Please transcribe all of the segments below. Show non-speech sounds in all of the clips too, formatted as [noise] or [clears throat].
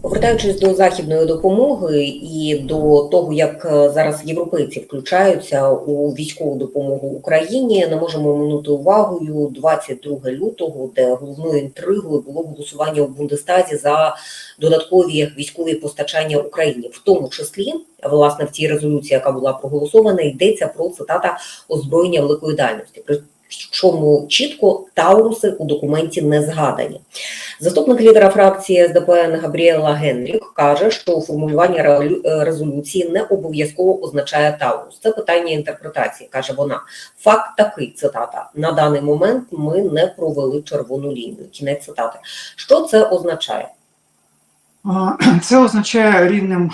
Повертаючись до західної допомоги і до того, як е, зараз європейці включаються у військову допомогу Україні, не можемо минути увагою 22 лютого, де головною інтригою було голосування у Бундестазі за додаткові військові постачання Україні, в тому числі власне в цій резолюції, яка була проголосована, йдеться про цитата озброєння великої дальності. Причому чітко Тауруси у документі не згадані. Заступник лідера фракції СДПН Габріела Генріх каже, що формулювання е, резолюції не обов'язково означає Таурус. Це питання інтерпретації, каже вона. Факт такий, цитата: на даний момент ми не провели червону лінію. Кінець цитати. Що це означає? [clears throat] Це означає рівнем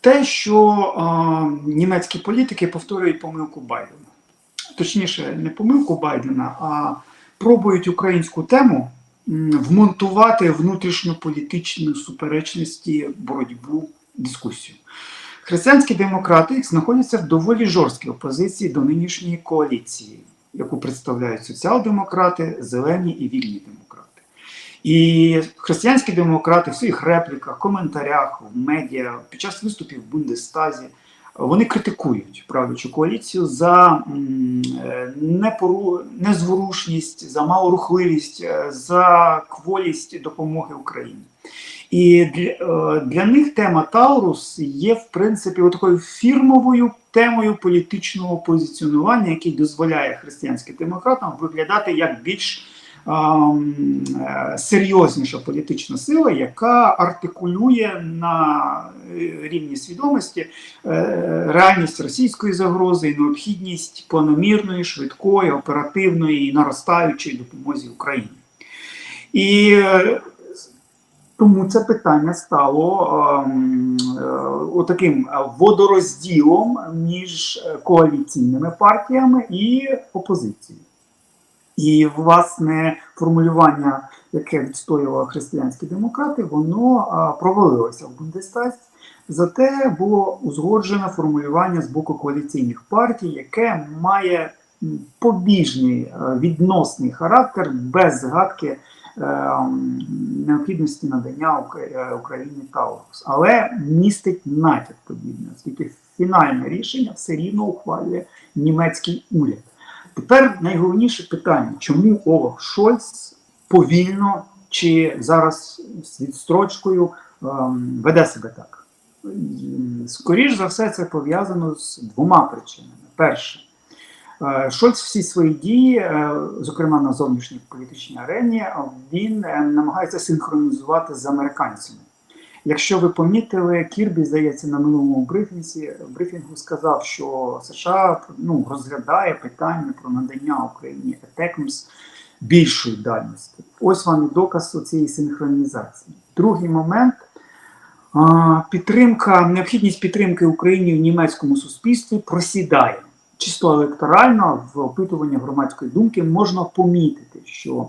те, що а, німецькі політики повторюють помилку Байдена. Точніше, не помилку Байдена, а пробують українську тему вмонтувати внутрішньополітичні суперечності, боротьбу, дискусію. Християнські демократи знаходяться в доволі жорсткій опозиції до нинішньої коаліції, яку представляють соціал-демократи, зелені і вільні демократи. І християнські демократи в своїх репліках, коментарях, в медіа, під час виступів в Бундестазі вони критикують правлячу коаліцію за е, непору... незворушність, за малорухливість, е, за кволість допомоги Україні. І для, е, для них тема Таурус є, в принципі, такою фірмовою темою політичного позиціонування, який дозволяє християнським демократам виглядати як більш серйозніша політична сила, яка артикулює на е, рівні свідомості е, реальність російської загрози і необхідність планомірної, швидкої, оперативної і наростаючої допомозі Україні. І е, тому це питання стало е, таким водорозділом між е, коаліційними партіями і опозицією. І власне формулювання, яке відстоювали християнські демократи, воно провалилося в Бундестазі. Зате було узгоджене формулювання з боку коаліційних партій, яке має побіжний е, відносний характер без згадки е, необхідності надання е, Україні Таурус, але містить натяк подібний, оскільки фінальне рішення все рівно ухвалює німецький уряд. Тепер найголовніше питання, чому Олаф Шольц повільно чи зараз з відстрочкою ем, веде себе так? М, Скоріш за все, це пов'язано з двома причинами. Перше, е, Шольц всі свої дії, е, зокрема на зовнішній політичній арені, він е, намагається синхронізувати з американцями. Якщо ви помітили, Кірбі, здається, на минулому брифінзі, брифінгу сказав, що США ну, розглядає питання про надання Україні ЕТЕКМС більшої дальності. Ось вам і доказ цієї синхронізації. Другий момент підтримка, необхідність підтримки Україні в німецькому суспільстві просідає. Чисто електорально в опитуванні громадської думки можна помітити, що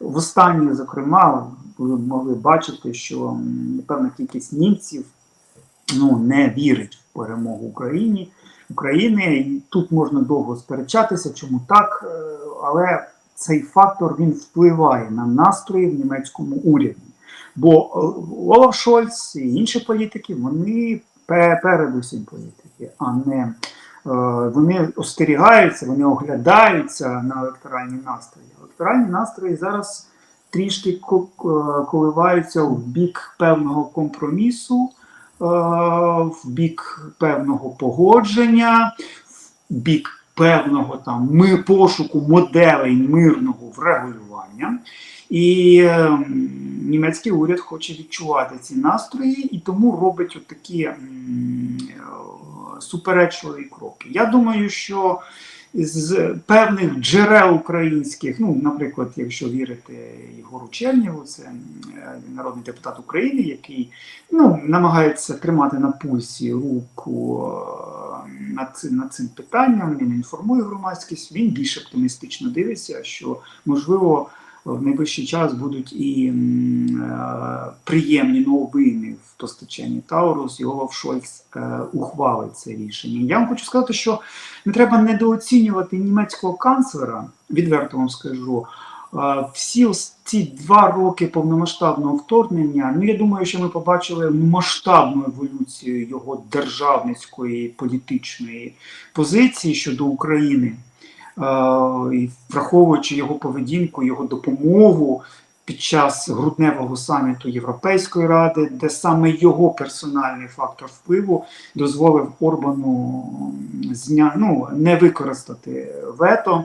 в останнє, зокрема, ви могли бачити, що певна кількість німців ну, не вірить в перемогу Україні, України. І тут можна довго сперечатися, чому так, е, але цей фактор він впливає на настрої в німецькому уряді. Бо е, Олаф Шольц і інші політики, вони пе- передусім політики, а не е, вони остерігаються, вони оглядаються на електоральні настрої. Електоральні настрої зараз трішки ко- коливаються в бік певного компромісу, е, в бік певного погодження, в бік певного там пошуку моделей мирного врегулювання. І е, німецький уряд хоче відчувати ці настрої і тому робить такі е, суперечливі кроки. Я думаю, що з певних джерел українських, ну, наприклад, якщо вірити Єгору Чернєву, це е, народний депутат України, який ну, намагається тримати на пульсі руку е, над цим, над цим питанням, він інформує громадськість, він більш оптимістично дивиться, що можливо в найближчий час будуть і е, приємні новини в постачанні Таурус, і Олаф Шольц е, ухвалить це рішення. Я вам хочу сказати, що не треба недооцінювати німецького канцлера, відверто вам скажу. Е, Всі ці два роки повномасштабного вторгнення, ну я думаю, що ми побачили масштабну еволюцію його державницької політичної позиції щодо України, і враховуючи його поведінку, його допомогу під час грудневого саміту Європейської ради, де саме його персональний фактор впливу дозволив Орбану зня... ну, не використати вето.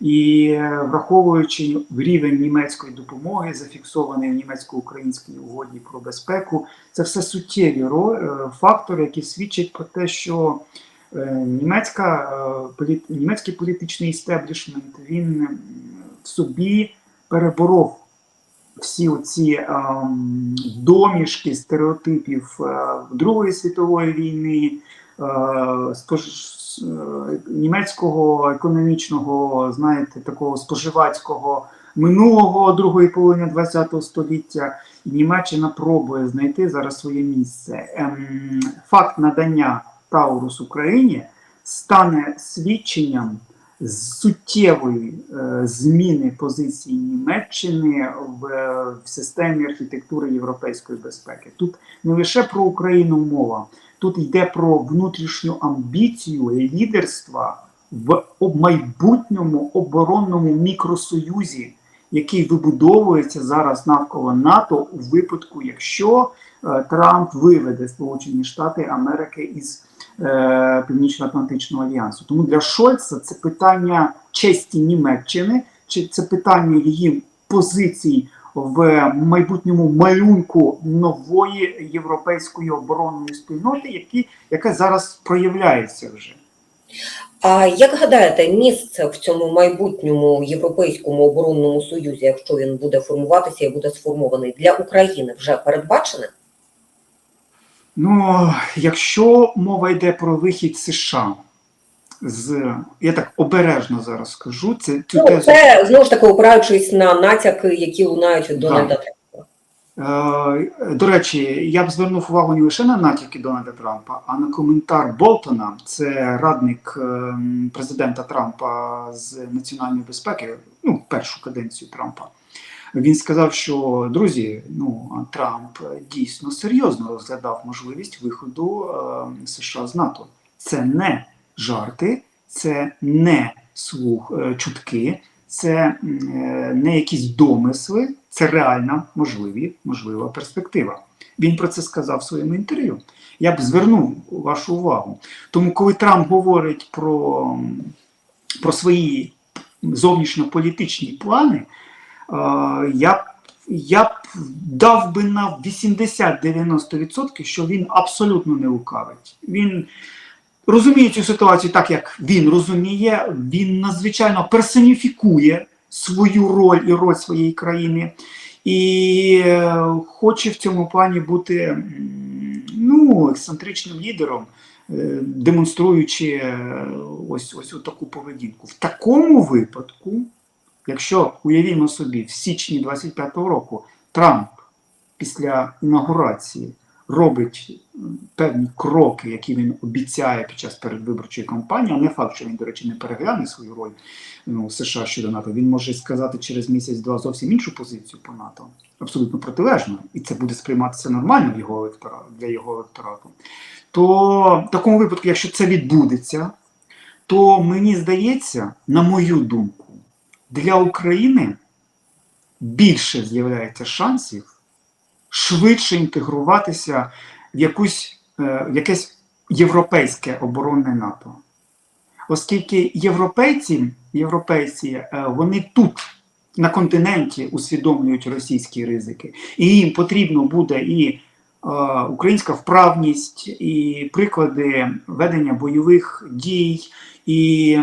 І е, враховуючи рівень німецької допомоги, зафіксований в німецько-українській угоді про безпеку, це все суттєві е, фактори, які свідчать про те, що е, німецька, е, німецький політичний істеблішмент він в собі переборов всі ем, домішки стереотипів е, Другої світової війни, е, е, німецького економічного, знаєте, такого споживацького минулого другої половини ХХ століття. Німеччина пробує знайти зараз своє місце. Ем, факт надання Таурус Україні стане свідченням суттєвої е, зміни позиції Німеччини в, в системі архітектури європейської безпеки. Тут не лише про Україну мова, тут йде про внутрішню амбіцію лідерства в майбутньому оборонному мікросоюзі, який вибудовується зараз навколо НАТО у випадку, якщо е, Трамп виведе Сполучені Штати Америки із е, Північно-Атлантичного альянсу. Тому для Шольца це питання честі Німеччини, чи це питання її позицій в майбутньому малюнку нової європейської оборонної спільноти, які, яка зараз проявляється вже. А як гадаєте, місце в цьому майбутньому європейському оборонному союзі, якщо він буде формуватися і буде сформований для України, вже передбачене? Ну, якщо мова йде про вихід США з я так обережно зараз скажу, це цю Ну, тезу це знову ж таки опираючись на натяки, які лунають від Дональда Трампа. Е, До речі, я б звернув увагу не лише на натяки Дональда Трампа, а на коментар Болтона, це радник е, президента Трампа з національної безпеки, ну, першу каденцію Трампа. Він сказав, що друзі, ну Трамп дійсно серйозно розглядав можливість виходу е, США з НАТО. Це не жарти, це не слух е, чутки, це е, не якісь домисли, це реальна можливі, можлива перспектива. Він про це сказав в своєму інтерв'ю. Я б звернув вашу увагу. Тому, коли Трамп говорить про, про свої зовнішньополітичні плани, я, я б дав би на 80-90%, що він абсолютно не лукавить. Він розуміє цю ситуацію так, як він розуміє, він надзвичайно персоніфікує свою роль і роль своєї країни, і е, хоче в цьому плані бути ну, ексцентричним лідером, е, демонструючи е, ось, ось таку поведінку. В такому випадку, якщо уявімо собі, в січні 25-го року Трамп після інаугурації робить певні кроки, які він обіцяє під час передвиборчої кампанії, а не факт, що він, до речі, не перегляне свою роль ну, США щодо НАТО. Він може сказати через місяць-два зовсім іншу позицію по НАТО, абсолютно протилежну, і це буде сприйматися нормально його електора, для його електорату. То в такому випадку, якщо це відбудеться, то мені здається, на мою думку, для України більше з'являється шансів швидше інтегруватися в якусь, е, якесь європейське оборонне НАТО. Оскільки європейці, європейці е, вони тут, на континенті, усвідомлюють російські ризики, і їм потрібно буде і е, українська вправність, і приклади ведення бойових дій, і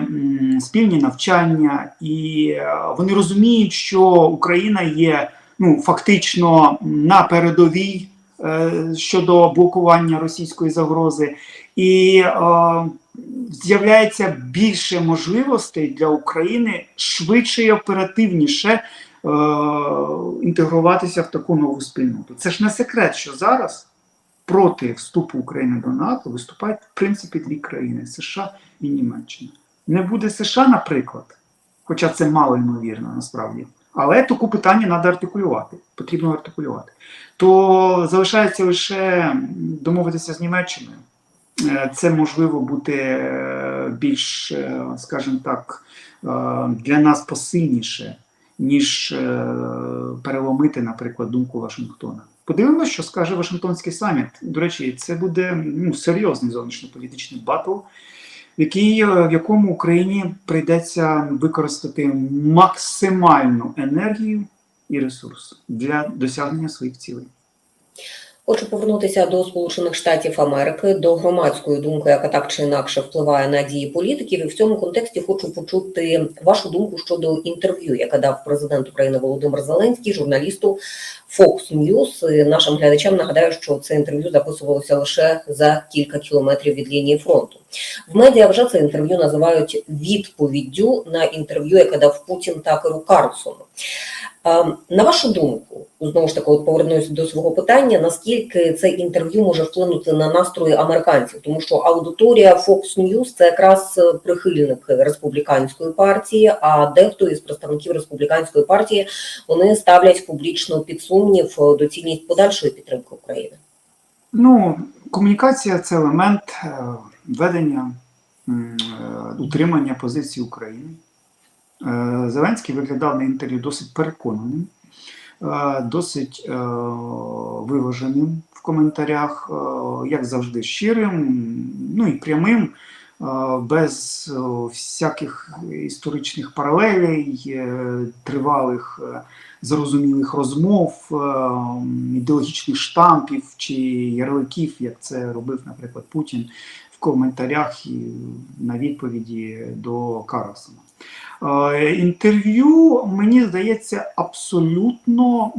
спільні навчання, і е, вони розуміють, що Україна є ну, фактично на передовій е, щодо блокування російської загрози, і е, з'являється більше можливостей для України швидше і оперативніше інтегруватися в таку нову спільноту. Це ж не секрет, що зараз проти вступу України до НАТО виступають в принципі дві країни США і Німеччина. Не буде США, наприклад, хоча це мало ймовірно насправді. Але таку питання треба артикулювати, потрібно артикулювати. То залишається лише домовитися з Німеччиною. Е, Це можливо бути е, більш, е, скажімо так, для нас посильніше, ніж переломити, наприклад, думку Вашингтона. Подивимося, що скаже Вашингтонський саміт. До речі, це буде ну, серйозний зовнішньополітичний батл, який, е, в якому Україні прийдеться використати максимальну енергію і ресурс для досягнення своїх цілей. Хочу повернутися до Сполучених Штатів Америки, до громадської думки, яка так чи інакше впливає на дії політиків. І в цьому контексті хочу почути вашу думку щодо інтерв'ю, яке дав президент України Володимир Зеленський, журналісту Fox News. Нашим глядачам нагадаю, що це інтерв'ю записувалося лише за кілька кілометрів від лінії фронту. В медіа вже це інтерв'ю називають відповіддю на інтерв'ю, яке дав Путін Такеру Карлсону. На вашу думку, знову ж таки, от повернусь до свого питання, наскільки це інтерв'ю може вплинути на настрої американців, тому що аудиторія Fox News – це якраз е, прихильник республіканської партії, а дехто із представників республіканської партії вони ставлять публічно під сумнів е, доцільність подальшої підтримки України. Ну, комунікація це елемент е, ведення, утримання позиції України. Е, Зеленський виглядав на інтерв'ю досить переконаним, е, досить е, виваженим в коментарях, як завжди, щирим, ну і прямим, без всяких історичних паралелей, тривалих зрозумілих розмов, ідеологічних штампів чи ярликів, як це робив, наприклад, Путін в коментарях і на відповіді до Карлсона. Е, Інтерв'ю, мені здається, абсолютно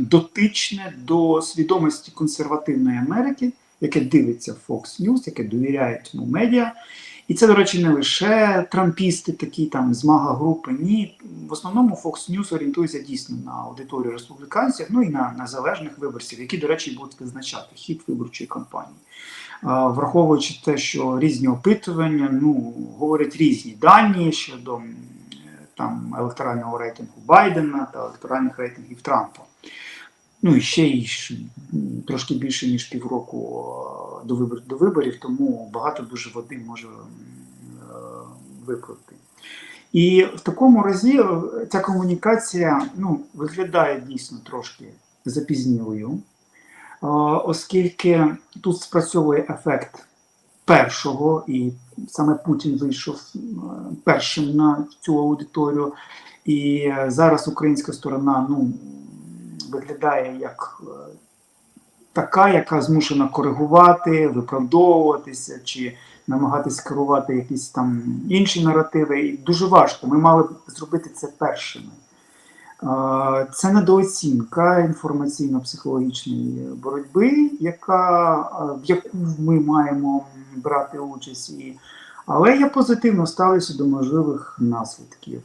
дотичне до свідомості консервативної Америки, яке дивиться Fox News, яке довіряє цьому медіа. І це, до речі, не лише трампісти, такі там змага групи. Ні. В основному Fox News орієнтується дійсно на аудиторію республіканців, ну і на незалежних виборців, які, до речі, будуть визначати хід виборчої кампанії. Враховуючи те, що різні опитування ну, говорять різні дані щодо там, електорального рейтингу Байдена та електоральних рейтингів Трампа. Ну і ще й трошки більше ніж півроку е, до виборів, до виборів, тому багато дуже води може е, виплити. І в такому разі е, ця комунікація ну, виглядає дійсно трошки запізнілою, оскільки тут спрацьовує ефект першого, і саме Путін вийшов першим на цю аудиторію. І зараз українська сторона ну, виглядає як е, така, яка змушена коригувати, виправдовуватися чи намагатись керувати якісь там інші наративи. І дуже важко. Ми мали б зробити це першими. Е, Це недооцінка інформаційно-психологічної боротьби, яка, е, в яку ми маємо брати участь. І, але я позитивно ставлюся до можливих наслідків.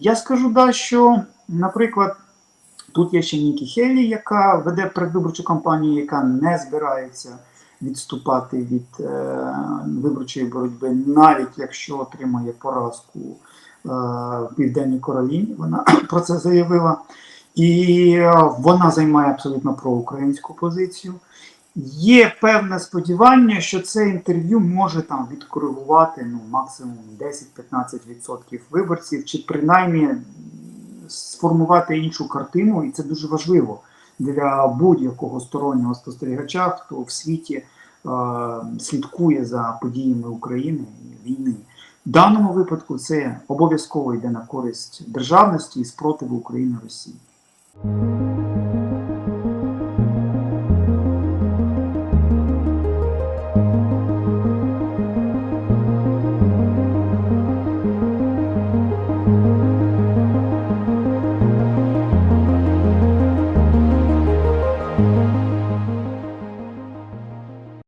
Я скажу, да, що, наприклад, тут є ще Нікі Хелі, яка веде передвиборчу кампанію, яка не збирається відступати від е, виборчої боротьби, навіть якщо отримає поразку е, в Південній Кароліні. Вона [clears throat] про це заявила. І е, вона займає абсолютно проукраїнську позицію. Є певне сподівання, що це інтерв'ю може там відкоригувати ну, максимум 10-15% виборців, чи принаймні сформувати іншу картину, і це дуже важливо для будь-якого стороннього спостерігача, хто в світі е, слідкує за подіями України і війни. В даному випадку це обов'язково йде на користь державності і спротиву України Росії.